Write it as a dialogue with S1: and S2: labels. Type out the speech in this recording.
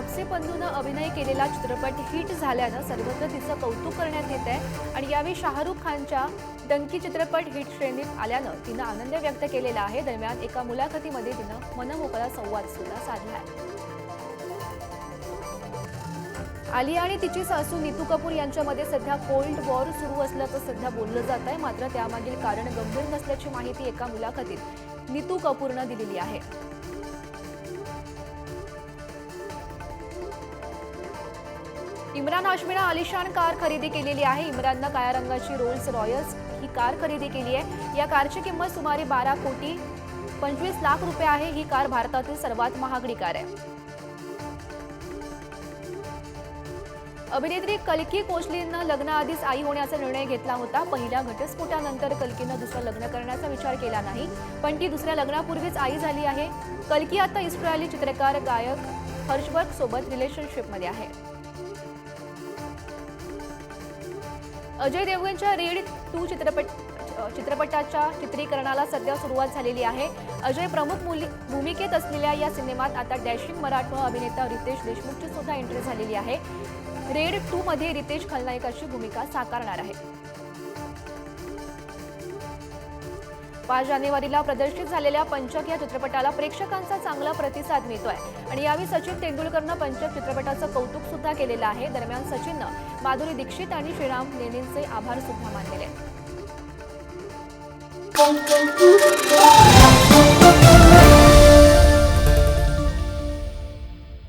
S1: तापसे पंधूनं अभिनय केलेला चित्रपट हिट झाल्यानं सर्वत्र तिचं कौतुक करण्यात येत आहे. आणि यावेळी शाहरुख खानच्या डंकी चित्रपट हिट श्रेणीत आल्यानं तिनं आनंद व्यक्त केलेला आहे. दरम्यान एका मुलाखतीमध्ये तिनं मनमोकळा संवाद सुद्धा साधला आहे. आलिया आणि तिची सासू नीतू कपूर यांच्यामध्ये सध्या कोल्ड वॉर सुरू असल्याचं सध्या बोललं जात आहे. मात्र त्यामागील कारण गंभीर नसल्याची माहिती एका मुलाखतीत नीतू कपूरनं दिलेली आहे. इम्रान हाशमीनं आलिशान कार खरेदी केलेली आहे. इम्राननं काळ्या रंगाची रोल्स रॉयल्स ही कार खरेदी केली आहे. या कारची किंमत सुमारे बारा कोटी पंचवीस लाख रुपये आहे. ही कार भारतातील सर्वात महागडी कार आहे. अभिनेत्री कल्की कोचलीनं लग्नाआधीच आई होण्याचा निर्णय घेतला होता. पहिल्या घटस्फोटानंतर कल्कीनं दुसरं लग्न करण्याचा विचार केला नाही पण ती दुसऱ्या लग्नापूर्वीच आई झाली आहे. कल्की आता इस्रायली चित्रकार गायक हर्षवर्ग सोबत रिलेशनशिपमध्ये आहे. अजय देवगणच्या रेड टू चित्रपट चित्रपटाच्या चित्रीकरणाला सध्या सुरुवात झालेली आहे. अजय प्रमुख मुली भूमिकेत असलेल्या या सिनेमात आता डॅशिंग मराठवा अभिनेता रितेश देशमुखची सुद्धा एंट्री झालेली आहे. रेड टू मध्ये रितेश खलनायकाची भूमिका साकारणार आहे. पाच जानेवारीला प्रदर्शित झालेल्या पंचक या चित्रपटाला प्रेक्षकांचा चांगला प्रतिसाद मिळतोय आणि यावेळी सचिन तेंडुलकरनं पंचक चित्रपटाचं कौतुक सुद्धा केलेलं आहे दरम्यान सचिननं माधुरी दीक्षित आणि श्रीराम लेनींचे आभार सुद्धा मानलेले आहेत.